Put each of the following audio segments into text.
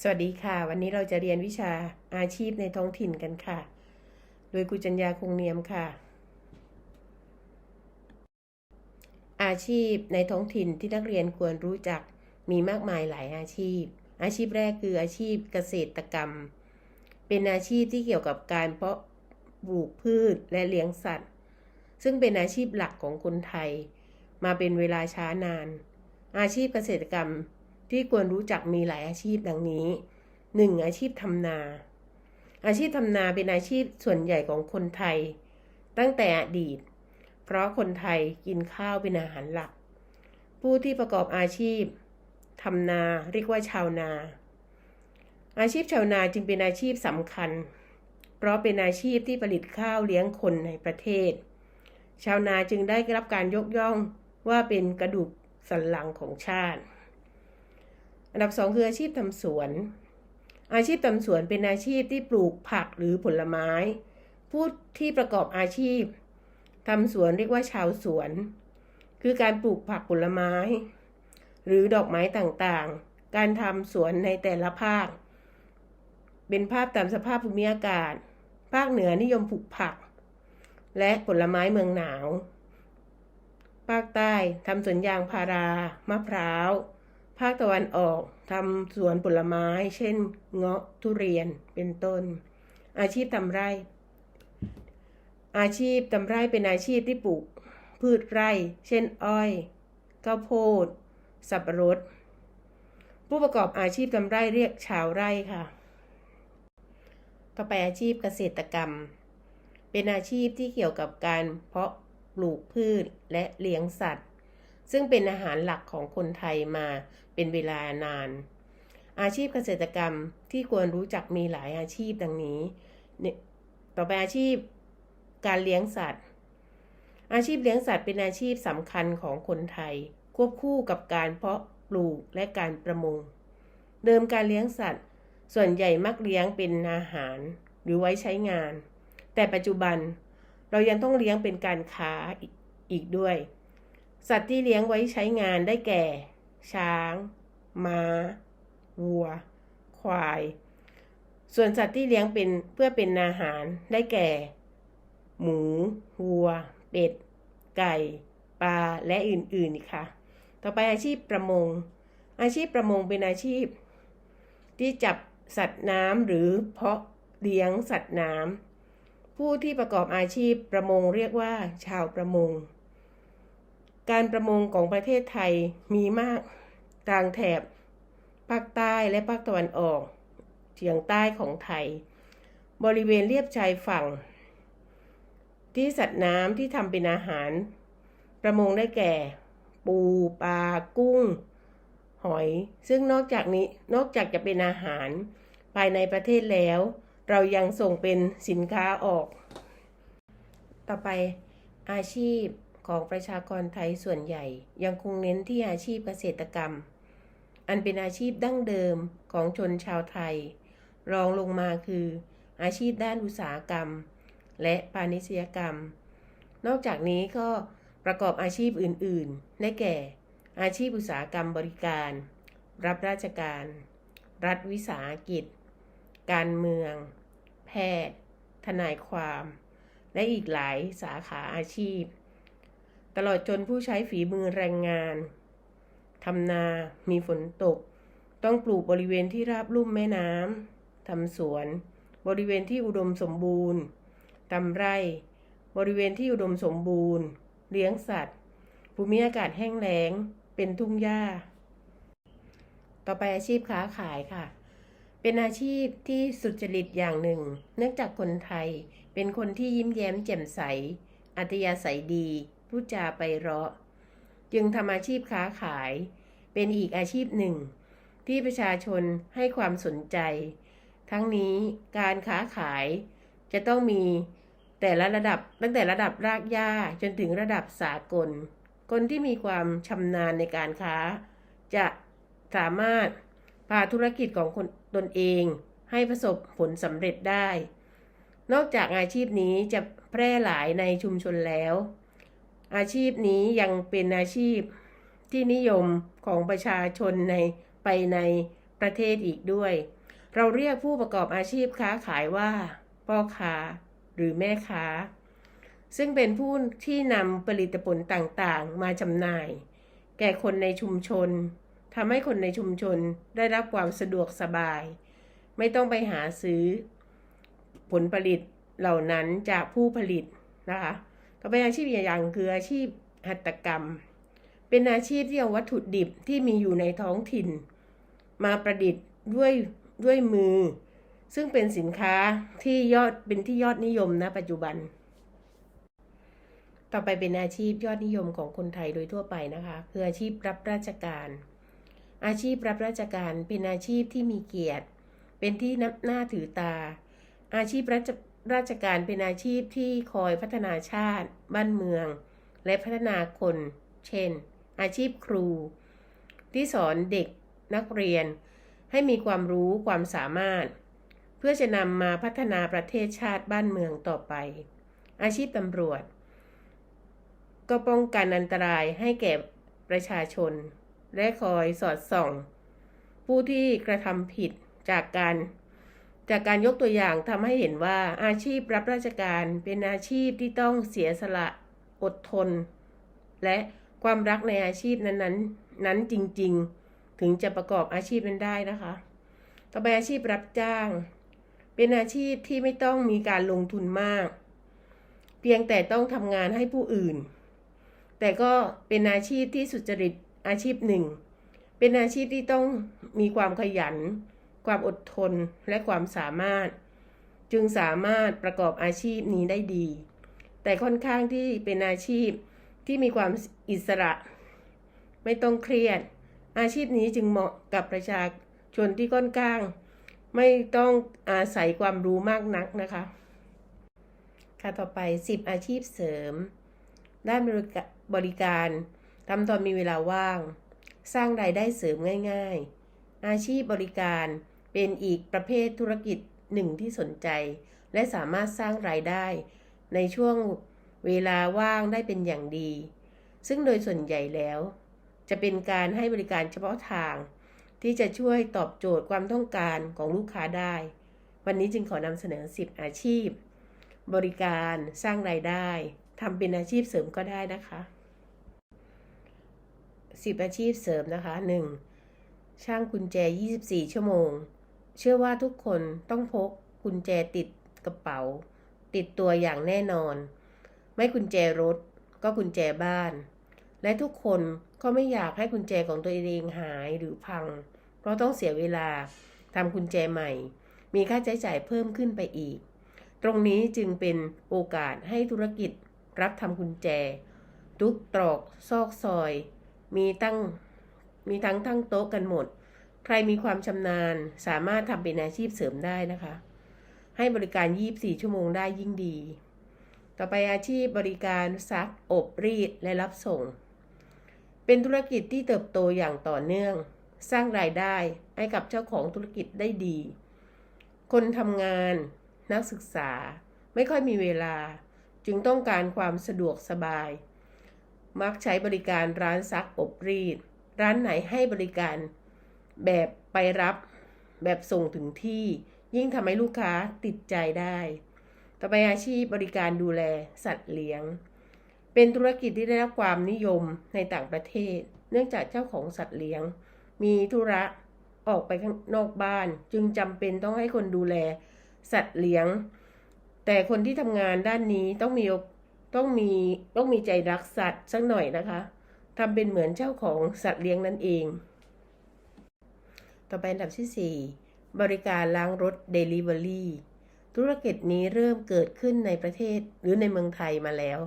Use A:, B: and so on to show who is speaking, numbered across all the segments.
A: สวัสดีค่ะ วันนี้เราจะเรียนวิชาอาชีพในท้องถิ่นกันค่ะ โดยครูจัญญาคงเนียมค่ะ อาชีพในท้องถิ่นที่นักเรียนควรรู้จักมีมากมายหลายอาชีพ อาชีพแรกคืออาชีพเกษตรกรรม เป็นอาชีพที่เกี่ยวกับการเพาะปลูกพืชและเลี้ยงสัตว์ ซึ่งเป็นอาชีพหลักของคนไทย มาเป็นเวลาช้านาน อาชีพเกษตรกรรม ที่ควรรู้จักมีหลายอาชีพดังนี้ 1. อาชีพทำนา อาชีพทำนาเป็นอาชีพส่วนใหญ่ของคนไทย ตั้งแต่อดีต เพราะคนไทยกินข้าวเป็นอาหารหลัก ผู้ที่ประกอบอาชีพทำนาเรียกว่าชาวนา อาชีพชาวนาจึงเป็นอาชีพสำคัญ เพราะเป็นอาชีพที่ผลิตข้าวเลี้ยงคนในประเทศ ชาวนาจึงได้รับการยกย่องว่าเป็นกระดูกสันหลังของชาติ อันดับสองคืออาชีพทำสวน อาชีพทำสวนเป็นอาชีพที่ปลูกผักหรือผลไม้ ผู้ที่ประกอบอาชีพทำสวนเรียกว่าชาวสวน คือการปลูกผักผลไม้ หรือดอกไม้ต่างๆ การทำสวนในแต่ละภาค เป็นภาพตามสภาพภูมิอากาศ ภาคเหนือนิยมปลูกผัก และผลไม้เมืองหนาวภาคใต้ทำสวนยางพารามะพร้าว ภาคตะวันออก ทำสวนผลไม้ เช่น เงาะทุเรียนเป็นต้น อาชีพทำไร่ อาชีพทำไร่เป็นอาชีพที่ปลูก พืชไร่ เช่น อ้อยข้าวโพด สับปะรด ผู้ประกอบอาชีพทำไร่เรียกชาวไร่ค่ะ ต่อไปอาชีพเกษตรกรรม เป็นอาชีพที่เกี่ยวกับการเพาะปลูกพืชและเลี้ยงสัตว์ ซึ่งเป็นอาหารหลักของคนไทยมาเป็นเวลานาน อาชีพเกษตรกรรมที่ควรรู้จักมีหลายอาชีพดังนี้ ต่อไปอาชีพการเลี้ยงสัตว์ อาชีพเลี้ยงสัตว์เป็นอาชีพสำคัญของคนไทย ควบคู่กับการเพาะปลูกและการประมง เดิมการเลี้ยงสัตว์ ส่วนใหญ่มักเลี้ยงเป็นอาหารหรือไว้ใช้งาน แต่ปัจจุบันเรายังต้องเลี้ยงเป็นการค้าอีกด้วย สัตว์ที่เลี้ยงไว้ใช้งานได้แก่ ช้างม้า วัว ควาย ส่วนสัตว์ที่เลี้ยงเป็นเพื่อเป็นอาหารได้แก่ หมู วัว เป็ด ไก่ ปลา และอื่นๆอีกค่ะ ต่อไปอาชีพประมง อาชีพประมงเป็นอาชีพ ที่จับสัตว์น้ำหรือเพาะเลี้ยงสัตว์น้ำผู้ที่ประกอบอาชีพประมงเรียกว่า ชาวประมง การประมงของประเทศไทยมีมากทางแถบภาคใต้และภาคตะวันออกเฉียงใต้ของไทย บริเวณเรียบชายฝั่ง ที่สัตว์น้ำที่ทำเป็นอาหาร ประมงได้แก่ ปูปลากุ้ง หอย ซึ่งนอกจากนี้นอกจากจะเป็นอาหารภายในประเทศแล้ว เรายังส่งเป็นสินค้าออก ต่อไปอาชีพ ของประชากรไทยส่วนใหญ่ ยังคงเน้นที่อาชีพเกษตรกรรม อันเป็นอาชีพดั้งเดิมของชนชาวไทย รองลงมาคือ อาชีพด้านอุตสาหกรรม และพาณิชยกรรม นอกจากนี้ก็ประกอบอาชีพอื่นๆ ได้แก่ อาชีพอุตสาหกรรมบริการ รับราชการ รัฐวิสาหกิจ การเมือง แพทย์ ทนายความ และอีกหลายสาขาอาชีพ ตลอดจนผู้ใช้ฝีมือแรงงานทำนา มีฝนตก ต้องปลูกบริเวณที่ราบลุ่มแม่น้ำทำสวน บริเวณที่อุดมสมบูรณ์ทำไร่ บริเวณที่อุดมสมบูรณ์ เลี้ยงสัตว์ ภูมิอากาศแห้งแล้ง เป็นทุ่งหญ้า ต่อไปอาชีพค้าขายค่ะ เป็นอาชีพที่สุจริตอย่างหนึ่ง เนื่องจากคนไทยเป็นคนที่ยิ้มแย้มแจ่มใส อัธยาศัยดี พูดจาไปเราะ จึงทำอาชีพค้าขาย เป็นอีกอาชีพหนึ่ง ที่ประชาชนให้ความสนใจ ทั้งนี้การค้าขายจะต้องมีแต่ละระดับตั้งแต่ระดับรากหญ้าจนถึงระดับสากล คนที่มีความชำนาญในการค้า จะสามารถพาธุรกิจของคนตนเองให้ประสบผลสำเร็จได้ นอกจากอาชีพนี้จะแพร่หลายในชุมชนแล้ว อาชีพนี้ยังเป็นอาชีพที่นิยมของประชาชนในไปในประเทศอีกด้วย เราเรียกผู้ประกอบอาชีพค้าขายว่า พ่อค้าหรือแม่ค้า ซึ่งเป็นผู้ที่นำผลิตผลต่างๆ มาจำหน่าย แก่คนในชุมชนทำให้คนในชุมชนได้รับความสะดวกสบาย ไม่ต้องไปหาซื้อ ผลผลิตเหล่านั้นจากผู้ผลิตนะคะ ต่อไปอาชีพอย่างคืออาชีพหัตถกรรม เป็นอาชีพที่เอาวัตถุดิบที่มีอยู่ในท้องถิ่น มาประดิษฐ์ด้วยด้วยมือ ซึ่งเป็นสินค้าที่ยอดเป็นที่ยอดนิยมณปัจจุบัน ต่อไปเป็นอาชีพยอดนิยมของคนไทยโดยทั่วไปนะคะคืออาชีพรับราชการ อาชีพรับราชการเป็นอาชีพที่มีเกียรติ เป็นที่นับหน้าถือตา อาชีพราช ราชการเป็นอาชีพที่คอยพัฒนาชาติ บ้านเมือง และพัฒนาคน เช่น อาชีพครู ที่สอนเด็กนักเรียน ให้มีความรู้ความสามารถ เพื่อจะนำมาพัฒนาประเทศชาติบ้านเมืองต่อไป อาชีพตำรวจ ก็ป้องกันอันตรายให้แก่ประชาชน และคอยสอดส่อง ผู้ที่กระทำผิดจากการ จากการยกตัวอย่างทำให้เห็นว่าอาชีพรับราชการเป็นอาชีพที่ต้องเสียสละอดทน และความรักในอาชีพนั้นๆ นั้นจริง ๆ ถึงจะประกอบอาชีพนั้นได้นะคะ ต่อไปอาชีพรับจ้าง เป็นอาชีพที่ไม่ต้องมีการลงทุนมาก เพียงแต่ต้องทำงานให้ผู้อื่น แต่ก็เป็นอาชีพที่สุจริตอาชีพหนึ่ง เป็นอาชีพที่ต้องมีความขยัน ความอดทนและความสามารถ จึงสามารถประกอบอาชีพนี้ได้ดี แต่ค่อนข้างที่เป็นอาชีพที่มีความอิสระ ไม่ต้องเครียด อาชีพนี้จึงเหมาะกับประชาชนที่ค่อนข้าง ไม่ต้องอาศัยความรู้มากนักนะคะ ค่ะต่อไป 10 อาชีพเสริม ด้านบริกาบริการทำตอนมีเวลาว่าง สร้างรายได้เสริมง่าย ๆ อาชีพบริการ เป็นอีกประเภทธุรกิจหนึ่งที่สนใจ และสามารถสร้างรายได้ ในช่วงเวลาว่างได้เป็นอย่างดี ซึ่งโดยส่วนใหญ่แล้ว จะเป็นการให้บริการเฉพาะทาง ที่จะช่วยตอบโจทย์ความต้องการของลูกค้าได้ วันนี้จึงขอนำเสนอ 10 อาชีพ บริการสร้างรายได้ทำเป็นอาชีพเสริมก็ได้นะคะ 10 อาชีพเสริมนะคะ 1. ช่างกุญแจ 24 ชั่วโมง เชื่อว่าทุกคนต้องพกกุญแจติดกระเป๋า ติดตัวอย่างแน่นอน ไม่กุญแจรถก็กุญแจบ้าน และทุกคนก็ไม่อยากให้กุญแจของตัวเองหายหรือพัง เพราะต้องเสียเวลาทำกุญแจใหม่ มีค่าใช้จ่ายเพิ่มขึ้นไปอีก ตรงนี้จึงเป็นโอกาสให้ธุรกิจรับทำกุญแจ ทุกตรอกซอกซอย มีตั้งมีทั้งทั้งโต๊ะกันหมด ใครมีความชำนาญสามารถทำเป็นอาชีพเสริมได้นะคะ ให้บริการ 24 ชั่วโมงได้ยิ่งดี ต่อไปอาชีพบริการซัก อบรีด และรับส่ง เป็นธุรกิจที่เติบโตอย่างต่อเนื่อง สร้างรายได้ให้กับเจ้าของธุรกิจได้ดี คนทำงาน นักศึกษาไม่ค่อยมีเวลา จึงต้องการความสะดวกสบาย มักใช้บริการร้านซักอบรีด ร้านไหนให้บริการ แบบไปรับแบบส่งถึงที่ ยิ่งทำให้ลูกค้าติดใจได้ ต่อไปอาชีพบริการดูแลสัตว์เลี้ยง เป็นธุรกิจที่ได้รับความนิยมในต่างประเทศ เนื่องจากเจ้าของสัตว์เลี้ยง มีธุระออกไปข้างนอกบ้าน จึงจำเป็นต้องให้คนดูแลสัตว์เลี้ยง แต่คนที่ทำงานด้านนี้ต้องมีต้องมีต้องมีใจรักสัตว์สักหน่อยนะคะทำเป็นเหมือนเจ้าของสัตว์เลี้ยงนั่นเอง ต่อไปอันดับที่ 4 บริการล้างรถ Delivery ธุรกิจนี้เริ่มเกิดขึ้นในประเทศหรือในเมืองไทยมาแล้ว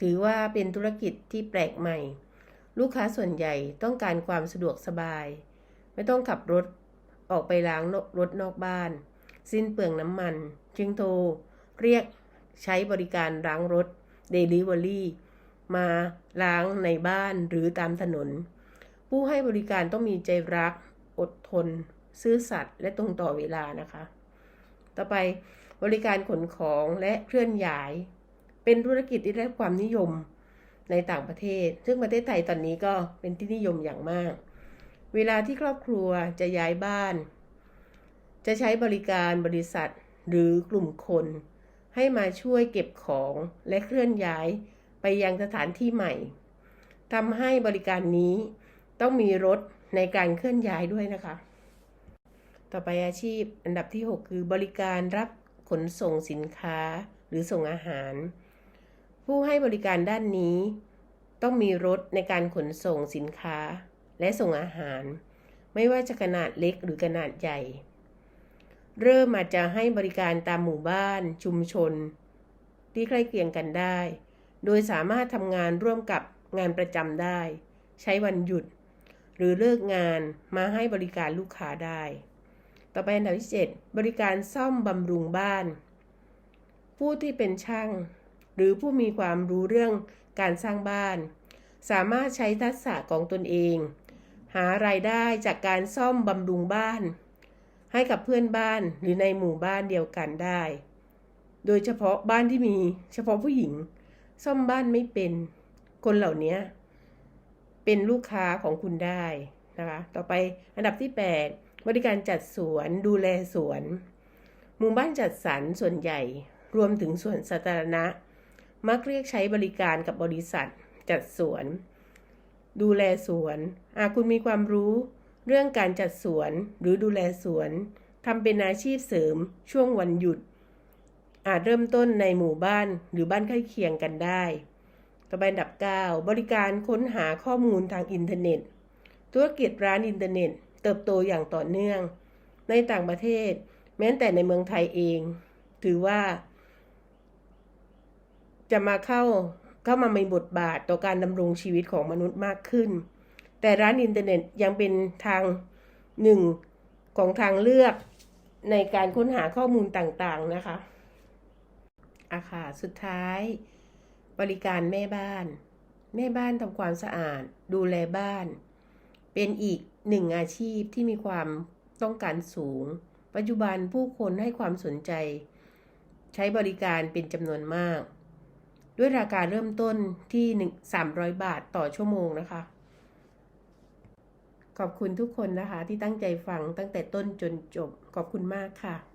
A: ถือว่าเป็นธุรกิจที่แปลกใหม่ ลูกค้าส่วนใหญ่ต้องการความสะดวกสบาย ไม่ต้องขับรถออกไปล้างรถนอกบ้าน สิ้นเปลืองน้ำมัน จึงโทร เรียกใช้บริการล้างรถ Delivery มาล้างในบ้านหรือตามถนน ผู้ให้บริการต้องมีใจรัก อดทน ซื่อสัตย์และตรงต่อเวลานะคะ ต่อไปบริการขนของและเคลื่อนย้าย เป็นธุรกิจที่ได้รับความนิยมในต่างประเทศ ซึ่งประเทศไทยตอนนี้ก็เป็นที่นิยมอย่างมาก เวลาที่ครอบครัวจะย้ายบ้าน จะใช้บริการบริษัทหรือกลุ่มคน ให้มาช่วยเก็บของและเคลื่อนย้ายไปยังสถานที่ใหม่ทำให้บริการนี้ต้องมีรถ ในการเคลื่อนย้ายด้วยนะคะ ต่อไปอาชีพอันดับที่ 6 คือบริการรับขนส่งสินค้าหรือส่งอาหาร ผู้ให้บริการด้านนี้ ต้องมีรถในการขนส่งสินค้าและส่งอาหาร ไม่ว่าจะขนาดเล็กหรือขนาดใหญ่ เริ่มมาจะให้บริการตามหมู่บ้าน ชุมชน ที่ใกล้เคียงกันได้ โดยสามารถทำงานร่วมกับงานประจำได้ ใช้วันหยุด หรือเลิกงานมาให้บริการลูกค้าได้ ต่อไปอันดับที่ 7 บริการซ่อมบำรุงบ้าน ผู้ที่เป็นช่าง หรือผู้มีความรู้เรื่องการสร้างบ้าน สามารถใช้ทักษะของตนเอง หารายได้จากการซ่อมบำรุงบ้าน ให้กับเพื่อนบ้านหรือในหมู่บ้านเดียวกันได้ โดยเฉพาะบ้านที่มีเฉพาะผู้หญิง ซ่อมบ้านไม่เป็น คนเหล่านี้ เป็นลูกค้าของคุณได้นะคะ ต่อไปอันดับที่ 8 บริการจัดสวนดูแลสวนหมู่บ้านจัดสรรส่วนใหญ่ รวมถึงส่วนสาธารณะ มักเรียกใช้บริการกับบริษัท จัดสวน ดูแลสวนหากคุณมีความรู้เรื่องการจัดสวนหรือดูแลสวนทำเป็นอาชีพเสริมช่วงวันหยุด อาจเริ่มต้นในหมู่บ้านหรือบ้านใกล้เคียงกันได้ ต่อไปอันดับ 9 บริการค้นหาข้อมูลทางอินเทอร์เน็ต ธุรกิจร้านอินเทอร์เน็ต เติบโตอย่างต่อเนื่อง ในต่างประเทศ แม้แต่ในเมืองไทยเอง ถือว่า จะมาเข้าเข้ามามีบทบาทต่อการดำรงชีวิตของมนุษย์มากขึ้น แต่ร้านอินเทอร์เน็ตยังเป็นทางหนึ่งของทางเลือกในการค้นหาข้อมูลต่างๆนะคะอาค่ะสุดท้าย บริการแม่บ้าน แม่บ้านทำความสะอาด ดูแลบ้าน เป็นอีกหนึ่งอาชีพที่มีความต้องการสูง ปัจจุบันผู้คนให้ความสนใจ ใช้บริการเป็นจำนวนมาก ด้วยราคาเริ่มต้นที่300 บาทต่อชั่วโมงนะคะ ขอบคุณทุกคนนะคะที่ตั้งใจฟังตั้งแต่ต้นจนจบ ขอบคุณมากค่ะ